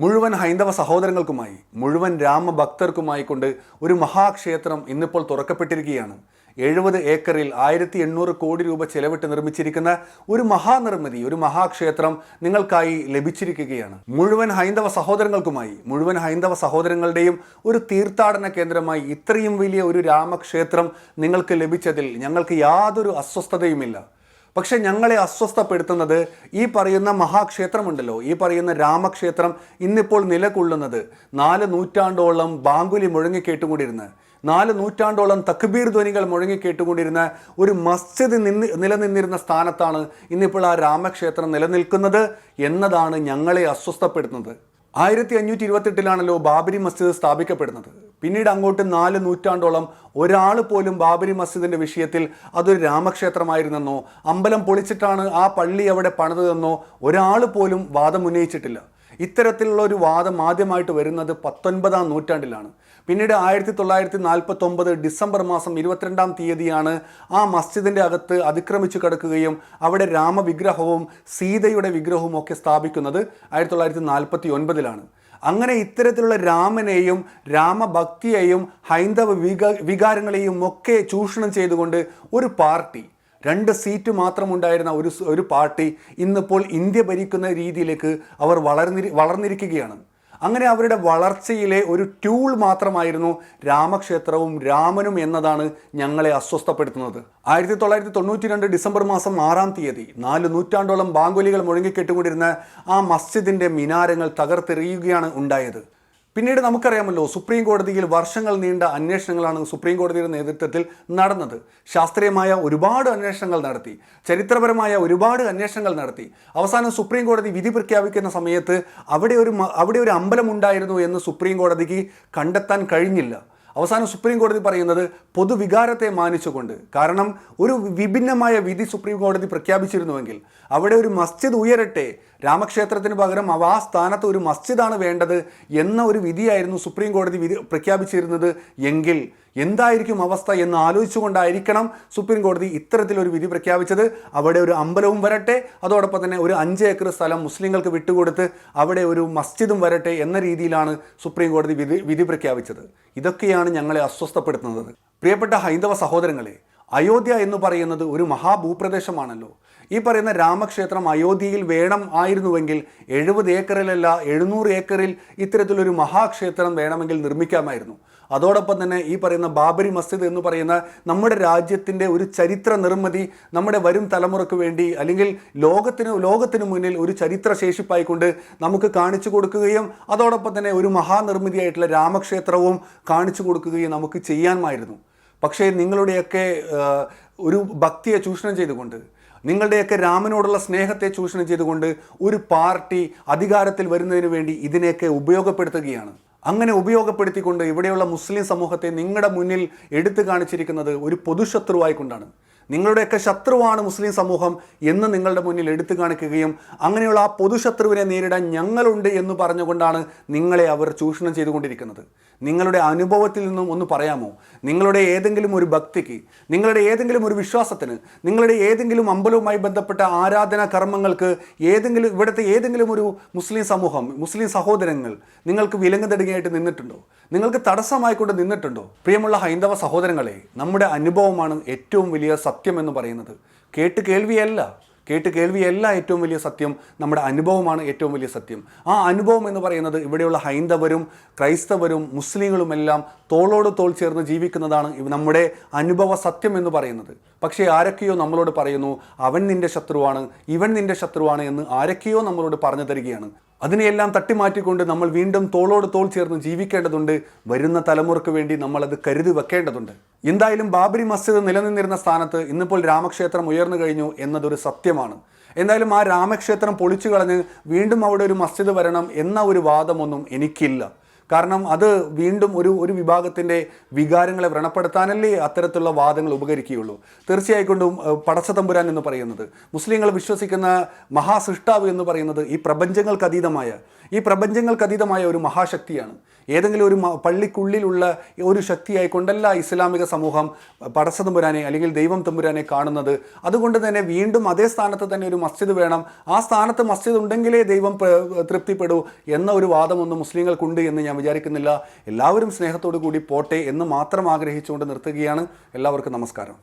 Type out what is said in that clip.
മുഴുവൻ ഹൈന്ദവ സഹോദരങ്ങൾക്കുമായി മുഴുവൻ രാമഭക്തർക്കുമായി കൊണ്ട് ഒരു മഹാക്ഷേത്രം ഇന്നിപ്പോൾ തുറക്കപ്പെട്ടിരിക്കുകയാണ്. എഴുപത് ഏക്കറിൽ ആയിരത്തി എണ്ണൂറ് കോടി രൂപ ചെലവിട്ട് നിർമ്മിച്ചിരിക്കുന്ന ഒരു മഹാനിർമ്മിതി ഒരു മഹാക്ഷേത്രം നിങ്ങൾക്കായി ലഭിച്ചിരിക്കുകയാണ്. മുഴുവൻ ഹൈന്ദവ സഹോദരങ്ങൾക്കുമായി മുഴുവൻ ഹൈന്ദവ സഹോദരങ്ങളുടെയും ഒരു തീർത്ഥാടന കേന്ദ്രമായി ഇത്രയും വലിയ ഒരു രാമക്ഷേത്രം നിങ്ങൾക്ക് ലഭിച്ചതിൽ ഞങ്ങൾക്ക് യാതൊരു അസ്വസ്ഥതയുമില്ല. പക്ഷെ ഞങ്ങളെ അസ്വസ്ഥപ്പെടുത്തുന്നത് ഈ പറയുന്ന മഹാക്ഷേത്രമുണ്ടല്ലോ ഈ പറയുന്ന രാമക്ഷേത്രം ഇന്നിപ്പോൾ നിലകൊള്ളുന്നത്. നാല് നൂറ്റാണ്ടോളം ബാങ്കുലി മുഴങ്ങിക്കേട്ടുകൊണ്ടിരുന്ന് നാല് നൂറ്റാണ്ടോളം തക്ബീർ ധ്വനികൾ മുഴങ്ങിക്കേട്ടുകൊണ്ടിരുന്ന ഒരു മസ്ജിദ് നിന്ന് നിലനിന്നിരുന്ന സ്ഥാനത്താണ് ഇന്നിപ്പോൾ ആ രാമക്ഷേത്രം നിലനിൽക്കുന്നത് എന്നതാണ് ഞങ്ങളെ അസ്വസ്ഥപ്പെടുത്തുന്നത്. ആയിരത്തി അഞ്ഞൂറ്റി ഇരുപത്തെട്ടിലാണല്ലോ ബാബരി മസ്ജിദ് സ്ഥാപിക്കപ്പെടുന്നത്. പിന്നീട് അങ്ങോട്ട് നാല് നൂറ്റാണ്ടോളം ഒരാൾ പോലും ബാബരി മസ്ജിദിന്റെ വിഷയത്തിൽ അതൊരു രാമക്ഷേത്രമായിരുന്നെന്നോ അമ്പലം പൊളിച്ചിട്ടാണ് ആ പള്ളി അവിടെ പണിതതെന്നോ ഒരാൾ പോലും വാദം ഉന്നയിച്ചിട്ടില്ല. ഇത്തരത്തിലുള്ള ഒരു വാദം ആദ്യമായിട്ട് വരുന്നത് പത്തൊൻപതാം നൂറ്റാണ്ടിലാണ്. പിന്നീട് ആയിരത്തി തൊള്ളായിരത്തി നാൽപ്പത്തി ഒമ്പത് ഡിസംബർ മാസം ഇരുപത്തിരണ്ടാം തീയതിയാണ് ആ മസ്ജിദിന്റെ അകത്ത് അതിക്രമിച്ചു കിടക്കുകയും അവിടെ രാമവിഗ്രഹവും സീതയുടെ വിഗ്രഹവും ഒക്കെ സ്ഥാപിക്കുന്നത് ആയിരത്തി തൊള്ളായിരത്തി നാൽപ്പത്തി ഒൻപതിലാണ് അങ്ങനെ ഇത്തരത്തിലുള്ള രാമനെയും രാമഭക്തിയെയും ഹൈന്ദവ വിക വികാരങ്ങളെയും ഒക്കെ ചൂഷണം ചെയ്തുകൊണ്ട് ഒരു പാർട്ടി രണ്ട് സീറ്റ് മാത്രമുണ്ടായിരുന്ന ഒരു ഒരു പാർട്ടി ഇന്നിപ്പോൾ ഇന്ത്യ ഭരിക്കുന്ന രീതിയിലേക്ക് അവർ വളർന്നി വളർന്നിരിക്കുകയാണ്. അങ്ങനെ അവരുടെ വളർച്ചയിലെ ഒരു ട്യൂൾ മാത്രമായിരുന്നു രാമക്ഷേത്രവും രാമനും എന്നതാണ് ഞങ്ങളെ അസ്വസ്ഥപ്പെടുത്തുന്നത്. ആയിരത്തി തൊള്ളായിരത്തി തൊണ്ണൂറ്റി രണ്ട് ഡിസംബർ മാസം ആറാം തീയതി നാല് നൂറ്റാണ്ടോളം ബാങ്കുലികൾ മുഴങ്ങിക്കെട്ടുകൊണ്ടിരുന്ന ആ മസ്ജിദിന്റെ മിനാരങ്ങൾ തകർത്തെറിയുകയാണ് ഉണ്ടായത്. പിന്നീട് നമുക്കറിയാമല്ലോ സുപ്രീം കോടതിയിൽ വർഷങ്ങൾ നീണ്ട അന്വേഷണങ്ങളാണ് സുപ്രീം കോടതിയുടെ നേതൃത്വത്തിൽ നടന്നത്. ശാസ്ത്രീയമായ ഒരുപാട് അന്വേഷണങ്ങൾ നടത്തി ചരിത്രപരമായ ഒരുപാട് അന്വേഷണങ്ങൾ നടത്തി. അവസാനം സുപ്രീം കോടതി വിധി പ്രഖ്യാപിക്കുന്ന സമയത്ത് അവിടെ ഒരു അവിടെ ഒരു അമ്പലം ഉണ്ടായിരുന്നു എന്ന് സുപ്രീം കോടതിക്ക് കണ്ടെത്താൻ കഴിഞ്ഞില്ല. അവസാനം സുപ്രീം കോടതി പറയുന്നത് പൊതുവികാരത്തെ മാനിച്ചുകൊണ്ട് കാരണം ഒരു വിഭിന്നമായ വിധി സുപ്രീം കോടതി പ്രഖ്യാപിച്ചിരുന്നുവെങ്കിൽ അവിടെ ഒരു മസ്ജിദ് ഉയരട്ടെ രാമക്ഷേത്രത്തിന് പകരം അവ ആ സ്ഥാനത്ത് ഒരു മസ്ജിദാണ് വേണ്ടത് എന്ന ഒരു വിധിയായിരുന്നു സുപ്രീം കോടതി വിധി പ്രഖ്യാപിച്ചിരുന്നത് എങ്കിൽ എന്തായിരിക്കും അവസ്ഥ എന്ന് ആലോചിച്ചുകൊണ്ടായിരിക്കണം സുപ്രീം കോടതി ഇത്തരത്തിലൊരു വിധി പ്രഖ്യാപിച്ചത്. അവിടെ ഒരു അമ്പലവും വരട്ടെ അതോടൊപ്പം തന്നെ ഒരു അഞ്ച് ഏക്കർ സ്ഥലം മുസ്ലിങ്ങൾക്ക് വിട്ടുകൊടുത്ത് അവിടെ ഒരു മസ്ജിദും വരട്ടെ എന്ന രീതിയിലാണ് സുപ്രീം കോടതി വിധി വിധി പ്രഖ്യാപിച്ചത്. ഇതൊക്കെയാണ് ഞങ്ങളെ അസ്വസ്ഥപ്പെടുത്തുന്നത്. പ്രിയപ്പെട്ട ഹൈന്ദവ സഹോദരങ്ങളെ അയോധ്യ എന്ന് പറയുന്നത് ഒരു മഹാഭൂപ്രദേശമാണല്ലോ. ഈ പറയുന്ന രാമക്ഷേത്രം അയോധ്യയിൽ വേണം ആയിരുന്നുവെങ്കിൽ എഴുപത് ഏക്കറിലല്ല എഴുന്നൂറ് ഏക്കറിൽ ഇത്തരത്തിലൊരു മഹാക്ഷേത്രം വേണമെങ്കിൽ നിർമ്മിക്കാമായിരുന്നു. അതോടൊപ്പം തന്നെ ഈ പറയുന്ന ബാബരി മസ്ജിദ് എന്ന് പറയുന്ന നമ്മുടെ രാജ്യത്തിന്റെ ഒരു ചരിത്ര നിർമ്മിതി നമ്മുടെ വരും തലമുറയ്ക്ക് വേണ്ടി അല്ലെങ്കിൽ ലോകത്തിന് ലോകത്തിന് മുന്നിൽ ഒരു ചരിത്ര ശേഷിപ്പായിക്കൊണ്ട് നമുക്ക് കാണിച്ചു കൊടുക്കുകയും അതോടൊപ്പം തന്നെ ഒരു മഹാനിർമ്മിതിയായിട്ടുള്ള രാമക്ഷേത്രവും കാണിച്ചു കൊടുക്കുകയും നമുക്ക് ചെയ്യാമായിരുന്നു. പക്ഷേ നിങ്ങളുടെയൊക്കെ ഒരു ഭക്തിയെ ചൂഷണം ചെയ്തുകൊണ്ട് നിങ്ങളുടെയൊക്കെ രാമനോടുള്ള സ്നേഹത്തെ ചൂഷണം ചെയ്തുകൊണ്ട് ഒരു പാർട്ടി അധികാരത്തിൽ വരുന്നതിന് വേണ്ടി ഇതിനെയൊക്കെ ഉപയോഗപ്പെടുത്തുകയാണ്. അങ്ങനെ ഉപയോഗപ്പെടുത്തിക്കൊണ്ട് ഇവിടെയുള്ള മുസ്ലിം സമൂഹത്തെ നിങ്ങളുടെ മുന്നിൽ എടുത്തു കാണിച്ചിരിക്കുന്നത് ഒരു പൊതുശത്രുവായിക്കൊണ്ടാണ്. നിങ്ങളുടെയൊക്കെ ശത്രുവാണ് മുസ്ലിം സമൂഹം എന്ന് നിങ്ങളുടെ മുന്നിൽ എടുത്തു കാണിക്കുകയും അങ്ങനെയുള്ള ആ പൊതുശത്രുവിനെ നേരിടാൻ ഞങ്ങളുണ്ട് എന്ന് പറഞ്ഞുകൊണ്ടാണ് നിങ്ങളെ അവർ ചൂഷണം ചെയ്തുകൊണ്ടിരിക്കുന്നത്. നിങ്ങളുടെ അനുഭവത്തിൽ നിന്നും ഒന്ന് പറയാമോ? നിങ്ങളുടെ ഏതെങ്കിലും ഒരു ഭക്തിക്ക് നിങ്ങളുടെ ഏതെങ്കിലും ഒരു വിശ്വാസത്തിന് നിങ്ങളുടെ ഏതെങ്കിലും അമ്പലവുമായി ബന്ധപ്പെട്ട ആരാധനാ കർമ്മങ്ങൾക്ക് ഏതെങ്കിലും ഇവിടുത്തെ ഏതെങ്കിലും ഒരു മുസ്ലിം സമൂഹം മുസ്ലിം സഹോദരങ്ങൾ നിങ്ങൾക്ക് വിലങ്ങുതടുകയായിട്ട് നിന്നിട്ടുണ്ടോ? നിങ്ങൾക്ക് തടസ്സമായിക്കൊണ്ട് നിന്നിട്ടുണ്ടോ? പ്രിയമുള്ള ഹൈന്ദവ സഹോദരങ്ങളെ നമ്മുടെ അനുഭവമാണ് ഏറ്റവും വലിയ സത്യം എന്ന് പറയുന്നത്. കേട്ട് കേൾവിയല്ല. കേട്ട് കേൾവിയല്ല ഏറ്റവും വലിയ സത്യം. നമ്മുടെ അനുഭവമാണ് ഏറ്റവും വലിയ സത്യം. ആ അനുഭവം എന്ന് പറയുന്നത് ഇവിടെയുള്ള ഹൈന്ദവരും ക്രൈസ്തവരും മുസ്ലിങ്ങളുമെല്ലാം തോളോട് തോൾ ചേർന്ന് ജീവിക്കുന്നതാണ് നമ്മുടെ അനുഭവ സത്യം എന്ന് പറയുന്നത്. പക്ഷേ ആരൊക്കെയോ നമ്മളോട് പറയുന്നു അവൻ നിന്റെ ശത്രുവാണ് ഇവൻ നിന്റെ ശത്രുവാണ് എന്ന് ആരൊക്കെയോ നമ്മളോട് പറഞ്ഞു തരികയാണ്. അതിനെയെല്ലാം തട്ടിമാറ്റിക്കൊണ്ട് നമ്മൾ വീണ്ടും തോളോട് തോൾ ചേർന്ന് ജീവിക്കേണ്ടതുണ്ട്. വരുന്ന തലമുറയ്ക്ക് വേണ്ടി നമ്മൾ അത് കരുതി വെക്കേണ്ടതുണ്ട്. എന്തായാലും ബാബരി മസ്ജിദ് നിലനിന്നിരുന്ന സ്ഥാനത്ത് ഇന്നിപ്പോൾ രാമക്ഷേത്രം ഉയർന്നു കഴിഞ്ഞു എന്നതൊരു സത്യമാണ്. എന്തായാലും ആ രാമക്ഷേത്രം പൊളിച്ചു കളഞ്ഞ് വീണ്ടും അവിടെ ഒരു മസ്ജിദ് വരണം എന്ന ഒരു വാദമൊന്നും എനിക്കില്ല. കാരണം അത് വീണ്ടും ഒരു ഒരു വിഭാഗത്തിന്റെ വികാരങ്ങളെ വ്രണപ്പെടുത്താനല്ലേ അത്തരത്തിലുള്ള വാദങ്ങൾ ഉപകരിക്കുകയുള്ളൂ. തീർച്ചയായിക്കൊണ്ടും പടച്ചതമ്പുരാൻ പടച്ച തമ്പുരാൻ എന്ന് പറയുന്നത് മുസ്ലിങ്ങൾ വിശ്വസിക്കുന്ന മഹാസൃഷ്ടാവ് എന്ന് പറയുന്നത് ഈ പ്രപഞ്ചങ്ങൾക്ക് അതീതമായ ഈ പ്രപഞ്ചങ്ങൾക്ക് അതീതമായ ഒരു മഹാശക്തിയാണ്. ഏതെങ്കിലും ഒരു പള്ളിക്കുള്ളിലുള്ള ഒരു ശക്തിയായി കൊണ്ടല്ല ഇസ്ലാമിക സമൂഹം പടച്ച തമ്പുരാനെ അല്ലെങ്കിൽ ദൈവം തമ്പുരാനെ കാണുന്നത്. അതുകൊണ്ട് തന്നെ വീണ്ടും അതേ സ്ഥാനത്ത് തന്നെ ഒരു മസ്ജിദ് വേണം. ആ സ്ഥാനത്ത് മസ്ജിദ് ഉണ്ടെങ്കിലേ ദൈവം തൃപ്തിപ്പെടൂ എന്ന ഒരു വാദമൊന്നും മുസ്ലിങ്ങൾക്കുണ്ട് എന്ന് ഞാൻ വിചാരിക്കുന്നില്ല. എല്ലാവരും സ്നേഹത്തോടു കൂടി പോട്ടെ എന്ന് മാത്രം ആഗ്രഹിച്ചുകൊണ്ട് നിർത്തുകയാണ്. എല്ലാവർക്കും നമസ്കാരം.